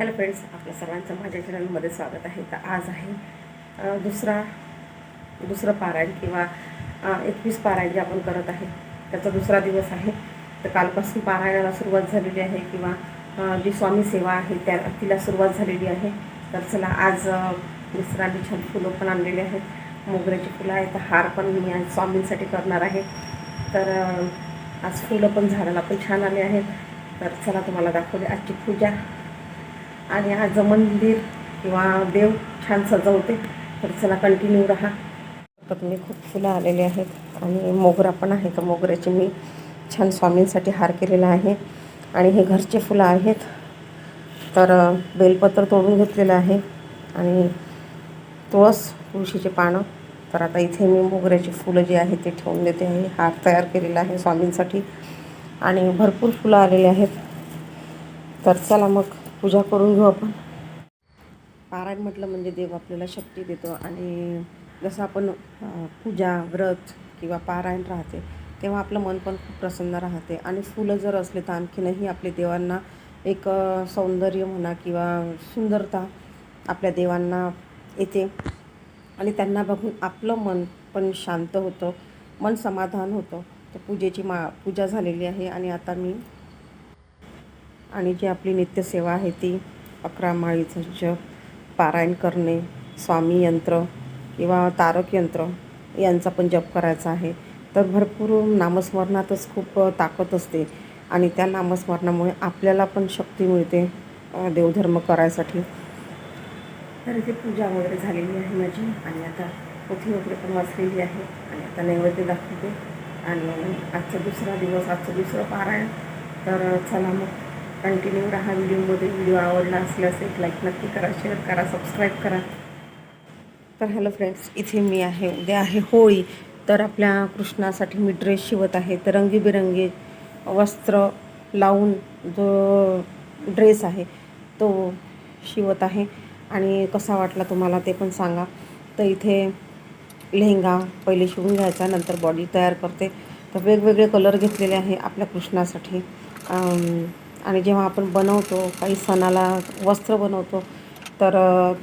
Hello friends आपल्या सर्वांचं माझ्या चॅनलमध्ये स्वागत आहे. तर आज आहे दुसरा दुसरं पारायण किंवा एकवीस पारायण जे आपण करत आहे त्याचा दुसरा दिवस आहे. तर कालपासून पारायणाला सुरुवात झालेली आहे किंवा जी स्वामी सेवा आहे त्या तिला सुरुवात झालेली आहे. तर चला आज अ, छान फुलं पण आणलेली आहेत. मोगऱ्याची फुलं आहेत तर हार पण मी आज स्वामींसाठी करणार आहे. तर आज फुलं पण झाडाला पण छान आले आहेत. तर चला तुम्हाला दाखवले आजची पूजा. आणि आज मंदिर किंवा देव छान सजवते तर चला कंटिन्यू राहा. तर मी खूप फुलं आलेली आहेत आणि मोगरा पण आहे. तर मोगऱ्याचे मी छान स्वामींसाठी हार केलेला आहे. आणि हे घरचे फुलं आहेत. तर बेलपत्र तोडून घेतलेलं आहे. आणि तुळस तुळशीचे पानं. तर आता इथे मी मोगऱ्याची फुलं जी आहेत ते ठेवून देते आहे. हार तयार केलेला आहे स्वामींसाठी. आणि भरपूर फुलं आलेले आहेत. तर चला मग पूजा करून घेऊ आपण. पारायण म्हटलं म्हणजे देव आपल्याला शक्ती देतो आणि जसं आपण पूजा व्रत किंवा पारायण राहते तेव्हा आपलं मन पण खूप प्रसन्न राहते. आणि फुलं जर असले तर आणखीनही आपल्या देवांना एक सौंदर्य म्हणा किंवा सुंदरता आपल्या देवांना येते. आणि त्यांना बघून आपलं मन पण शांत होतं मन समाधान होतं. तर पूजेची मा पूजा झालेली आहे आणि आता मी आणि जी आपली नित्यसेवा आहे ती अकरा माळीचं जप पारायण करणे स्वामी यंत्र किंवा तारक यंत्र यांचा पण जप करायचा आहे. तर भरपूर नामस्मरणातच खूप ताकद असते आणि त्या नामस्मरणामुळे आपल्याला पण शक्ती मिळते देवधर्म करायसाठी. तर इथे पूजा वगैरे झालेली आहे माझी आणि आता पोथी वगैरे पण वाचलेली आहे आणि आता नैवेद्य दाखवते. आणि आजचा दुसरा दिवस आजचं दुसरं पारायण. तर चला मग. कंटिन्यू राहा व्हिडिओमध्ये. व्हिडिओ आवडला असल्यास एक लाईक नक्की करा शेअर करा सबस्क्राईब करा. तर हॅलो फ्रेंड्स इथे मी आहे. उद्या आहे होळी. तर आपल्या कृष्णासाठी मी ड्रेस शिवत आहे. तर रंगीबेरंगी वस्त्र लावून जो ड्रेस आहे तो शिवत आहे. आणि कसा वाटला तुम्हाला ते पण सांगा. तर इथे लेहंगा पहिले शिवून घ्यायचा नंतर बॉडी तयार करते. तर वेगवेगळे कलर घेतलेले आहे आपल्या कृष्णासाठी. आणि जेव्हा आपण बनवतो काही सणाला वस्त्र बनवतो तर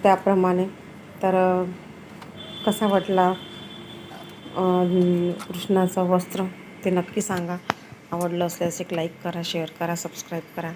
त्याप्रमाणे. तर कसा वाटला कृष्णाचं वस्त्र ते नक्की सांगा. आवडलं असल्यास एक लाईक करा शेअर करा सबस्क्राईब करा.